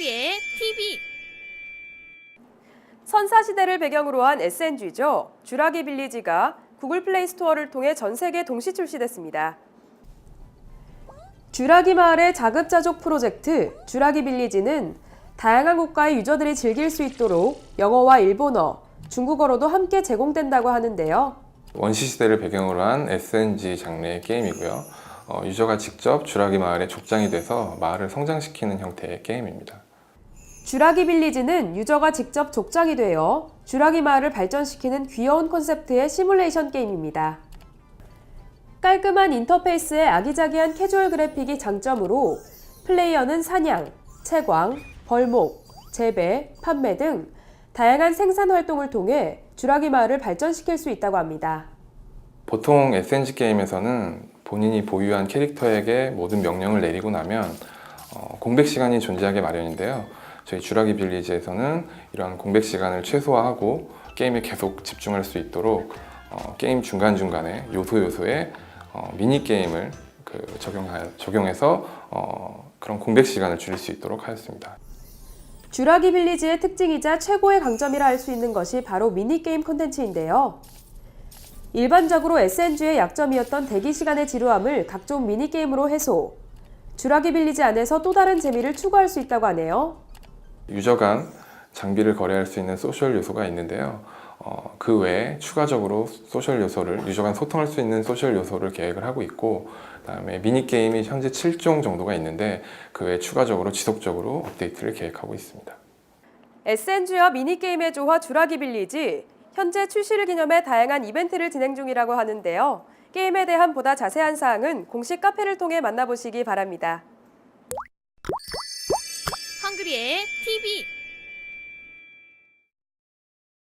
헝그리의 TV 선사시대를 배경으로 한 SNG죠. 주라기 빌리지가 구글 플레이 스토어를 통해 전 세계 동시 출시됐습니다. 주라기 마을의 자급자족 프로젝트 주라기 빌리지는 다양한 국가의 유저들이 즐길 수 있도록 영어와 일본어, 중국어로도 함께 제공된다고 하는데요. 원시 시대를 배경으로 한 SNG 장르의 게임이고요. 어, 유저가 직접 주라기 마을의 족장이 돼서 마을을 성장시키는 형태의 게임입니다. 주라기 빌리지는 유저가 직접 족장이 되어 주라기 마을을 발전시키는 귀여운 콘셉트의 시뮬레이션 게임입니다. 깔끔한 인터페이스의 아기자기한 캐주얼 그래픽이 장점으로 플레이어는 사냥, 채광, 벌목, 재배, 판매 등 다양한 생산 활동을 통해 주라기 마을을 발전시킬 수 있다고 합니다. 보통 SNG 게임에서는 본인이 보유한 캐릭터에게 모든 명령을 내리고 나면 어, 공백 시간이 존재하게 마련인데요. 저희 주라기 빌리지에서는 이러한 공백 시간을 최소화하고 게임에 계속 집중할 수 있도록 어, 게임 중간 중간에 요소 요소에 어, 미니 게임을 그 적용하, 적용해서 어, 그런 공백 시간을 줄일 수 있도록 하였습니다. 주라기 빌리지의 특징이자 최고의 강점이라 할 수 있는 것이 바로 미니게임 콘텐츠인데요. 일반적으로 SNG의 약점이었던 대기 시간의 지루함을 각종 미니게임으로 해소, 주라기 빌리지 안에서 또 다른 재미를 추구할 수 있다고 하네요. 유저 간 장비를 거래할 수 있는 소셜 요소가 있는데요. 어, 그 외에 추가적으로 소셜 요소를 유저 간 소통할 수 있는 소셜 요소를 계획을 하고 있고 그다음에 미니 게임이 현재 7종 정도가 있는데 그 외에 추가적으로 지속적으로 업데이트를 계획하고 있습니다. SNG와 미니게임의 조화 주라기 빌리지, 현재 출시를 기념해 다양한 이벤트를 진행 중이라고 하는데요. 게임에 대한 보다 자세한 사항은 공식 카페를 통해 만나보시기 바랍니다. 헝그리의 TV